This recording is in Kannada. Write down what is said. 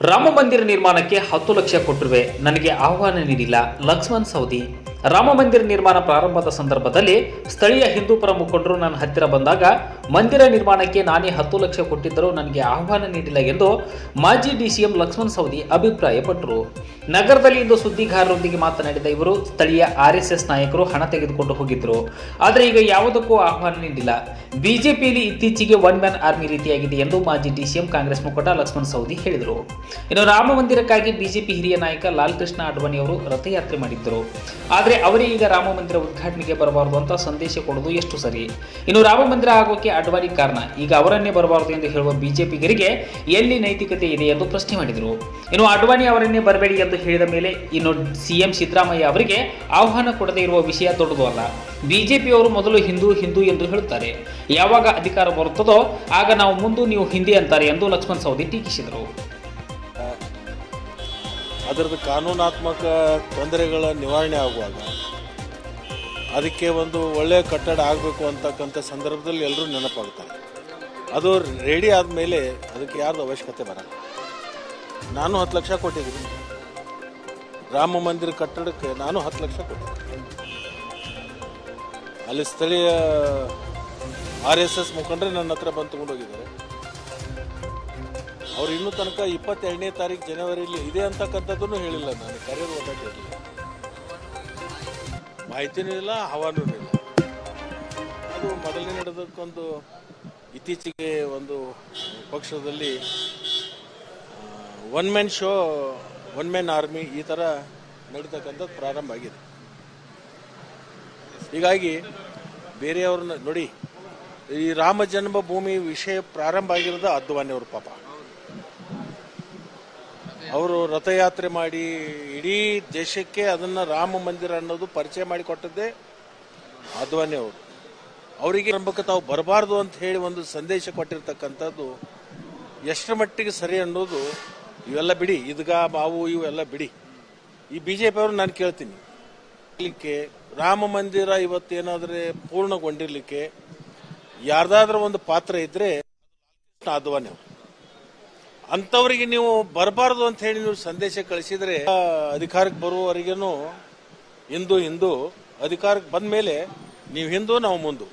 ರಾಮ ಮಂದಿರ ನಿರ್ಮಾಣಕ್ಕೆ ಹತ್ತು ಲಕ್ಷ ಕೊಟ್ಟರುವೆ. ನನಗೆ ಆಹ್ವಾನ ನೀಡಿಲ್ಲ. ಲಕ್ಷ್ಮಣ್ ಸೌದಿ ರಾಮ ಮಂದಿರ ನಿರ್ಮಾಣ ಪ್ರಾರಂಭದ ಸಂದರ್ಭದಲ್ಲಿ ಸ್ಥಳೀಯ ಹಿಂದೂಪರ ಮುಖಂಡರು ನನ್ನ ಹತ್ತಿರ ಬಂದಾಗ ಮಂದಿರ ನಿರ್ಮಾಣಕ್ಕೆ ನಾನೇ ಹತ್ತು ಲಕ್ಷ ಕೊಟ್ಟಿದ್ದರೂ ನನಗೆ ಆಹ್ವಾನ ನೀಡಿಲ್ಲ ಎಂದು ಮಾಜಿ ಡಿಸಿಎಂ ಲಕ್ಷ್ಮಣ್ ಸೌದಿ ಅಭಿಪ್ರಾಯಪಟ್ಟರು. ನಗರದಲ್ಲಿ ಇಂದು ಸುದ್ದಿಗಾರರೊಂದಿಗೆ ಮಾತನಾಡಿದ ಇವರು, ಸ್ಥಳೀಯ ಆರ್ಎಸ್ಎಸ್ ನಾಯಕರು ಹಣ ತೆಗೆದುಕೊಂಡು ಹೋಗಿದ್ದರು. ಆದರೆ ಈಗ ಯಾವುದಕ್ಕೂ ಆಹ್ವಾನ ನೀಡಿಲ್ಲ. ಬಿಜೆಪಿಯಲ್ಲಿ ಇತ್ತೀಚೆಗೆ ಒನ್ ಮ್ಯಾನ್ ಆರ್ಮಿ ರೀತಿಯಾಗಿದೆ ಎಂದು ಮಾಜಿ ಡಿಸಿಎಂ ಕಾಂಗ್ರೆಸ್ ಮುಖಂಡ ಲಕ್ಷ್ಮಣ್ ಸೌದಿ ಹೇಳಿದರು. ಇನ್ನು ರಾಮ ಮಂದಿರಕ್ಕಾಗಿ ಬಿಜೆಪಿ ಹಿರಿಯ ನಾಯಕ ಲಾಲ್ ಕೃಷ್ಣ ಅಡ್ವಾಣಿ ಅವರು ರಥಯಾತ್ರೆ ಮಾಡಿದ್ದರು. ಆದರೆ ಅವರೇ ಈಗ ರಾಮ ಮಂದಿರ ಉದ್ಘಾಟನೆಗೆ ಬರಬಾರದು ಅಂತ ಸಂದೇಶ ಕೊಡೋದು ಎಷ್ಟು ಸರಿ? ಇನ್ನು ರಾಮ ಮಂದಿರ ಆಗೋಕೆ ಅಡ್ವಾಣಿ ಕಾರಣ. ಈಗ ಅವರನ್ನೇ ಬರಬಾರದು ಎಂದು ಹೇಳುವ ಬಿಜೆಪಿಗರಿಗೆ ಎಲ್ಲಿ ನೈತಿಕತೆ ಇದೆ ಎಂದು ಪ್ರಶ್ನೆ ಮಾಡಿದರು. ಇನ್ನು ಅಡ್ವಾಣಿ ಅವರನ್ನೇ ಬರಬೇಡಿ ಎಂದು ಹೇಳಿದ ಮೇಲೆ ಇನ್ನು ಸಿಎಂ ಸಿದ್ದರಾಮಯ್ಯ ಅವರಿಗೆ ಆಹ್ವಾನ ಕೊಡದೇ ಇರುವ ವಿಷಯ ದೊಡ್ಡದು ಅಲ್ಲ. ಬಿಜೆಪಿಯವರು ಮೊದಲು ಹಿಂದೂ ಹಿಂದೂ ಎಂದು ಹೇಳುತ್ತಾರೆ. ಯಾವಾಗ ಅಧಿಕಾರ ಬರುತ್ತದೋ ಆಗ ನಾವು ಮುಂದೆ ನೀವು ಹಿಂದಿ ಅಂತಾರೆ ಎಂದು ಲಕ್ಷ್ಮಣ್ ಸವದಿ ಟೀಕಿಸಿದರು. ಅದರದ್ದು ಕಾನೂನಾತ್ಮಕ ತೊಂದರೆಗಳ ನಿವಾರಣೆ ಆಗುವಾಗ ಅದಕ್ಕೆ ಒಂದು ಒಳ್ಳೆಯ ಕಟ್ಟಡ ಆಗಬೇಕು ಅಂತಕ್ಕಂಥ ಸಂದರ್ಭದಲ್ಲಿ ಎಲ್ಲರೂ ನೆನಪಾಗ್ತಾರೆ. ಅದು ರೆಡಿ ಆದಮೇಲೆ ಅದಕ್ಕೆ ಯಾರ್ದು ಅವಶ್ಯಕತೆ ಬರಲ್ಲ. ನಾನು ಹತ್ತು ಲಕ್ಷ ಕೊಟ್ಟಿದ್ದೀನಿ. ರಾಮ ಮಂದಿರ ಕಟ್ಟಡಕ್ಕೆ ನಾನು ಹತ್ತು ಲಕ್ಷ ಕೊಟ್ಟಿದ್ದೀನಿ. ಅಲ್ಲಿ ಸ್ಥಳೀಯ ಆರ್ ಎಸ್ ಎಸ್ ಮುಖಂಡರೇ ನನ್ನ ಹತ್ರ ಬಂದು ತಗೊಂಡೋಗಿದ್ದಾರೆ. ಅವ್ರು ಇನ್ನೂ ತನಕ ಇಪ್ಪತ್ತೆರಡನೇ ತಾರೀಕು ಜನವರಿಯಲ್ಲಿ ಇದೆ ಅಂತಕ್ಕಂಥದ್ದನ್ನು ಹೇಳಿಲ್ಲ ನಾನು. ಕರೆಯೋದು ಗೊತ್ತಾಗಿರಲಿಲ್ಲ ಮಾಹಿತಿನೂ ಇಲ್ಲ, ಹವಾನೂ ಇಲ್ಲ. ಅದು ಮೊದಲನೇ ನಡೆದಕ್ಕೊಂದು ಇತ್ತೀಚೆಗೆ ಒಂದು ಪಕ್ಷದಲ್ಲಿ one man show one man army ಈ ಥರ ನಡೀತಕ್ಕಂಥದ್ದು ಪ್ರಾರಂಭ ಆಗಿದೆ. ಹೀಗಾಗಿ ಬೇರೆಯವ್ರನ್ನ ನೋಡಿ, ಈ ರಾಮ ಜನ್ಮಭೂಮಿ ವಿಷಯ ಪ್ರಾರಂಭ ಆಗಿರೋದು ಅದ್ವಾನಿಯವ್ರ ಪಾಪ. ಅವರು ರಥಯಾತ್ರೆ ಮಾಡಿ ಇಡೀ ದೇಶಕ್ಕೆ ಅದನ್ನ ರಾಮ ಮಂದಿರ ಅನ್ನೋದು ಪರಿಚಯ ಮಾಡಿಕೊಟ್ಟದ್ದೇ ಅದ್ವಾನಿ ಅವರು. ಅವರಿಗೆ ನಂಬಕ್ಕೆ ತಾವು ಬರಬಾರ್ದು ಅಂತ ಹೇಳಿ ಒಂದು ಸಂದೇಶ ಕೊಟ್ಟಿರ್ತಕ್ಕಂಥದ್ದು ಎಷ್ಟರ ಮಟ್ಟಿಗೆ ಸರಿ ಅನ್ನೋದು ಇವೆಲ್ಲ ಬಿಡಿ, ಇದ್ಗ ಮಾವು ಇವೆಲ್ಲ ಬಿಡಿ. ಈ ಬಿಜೆಪಿ ಅವರು ನಾನು ಕೇಳ್ತೀನಿ. ರಾಮ ಮಂದಿರ ಇವತ್ತೇನಾದ್ರೆ ಪೂರ್ಣಗೊಂಡಿರ್ಲಿಕ್ಕೆ ಯಾರ್ದಾದ್ರೂ ಒಂದು ಪಾತ್ರ ಇದ್ರೆ ಅದ್ವಾನಿ ಅವರು. ಅಂತವರಿಗೆ ನೀವು ಬರಬಾರದು ಅಂತ ಹೇಳಿ ನೀವು ಸಂದೇಶ ಕಳಿಸಿದ್ರೆ ಅಧಿಕಾರಕ್ಕೆ ಬರುವವರಿಗೇನು ಹಿಂದೂ ಹಿಂದೂ, ಅಧಿಕಾರಕ್ಕೆ ಬಂದ ಮೇಲೆ ನೀವು ಹಿಂದೂ, ನಾವು ಮುಂದು.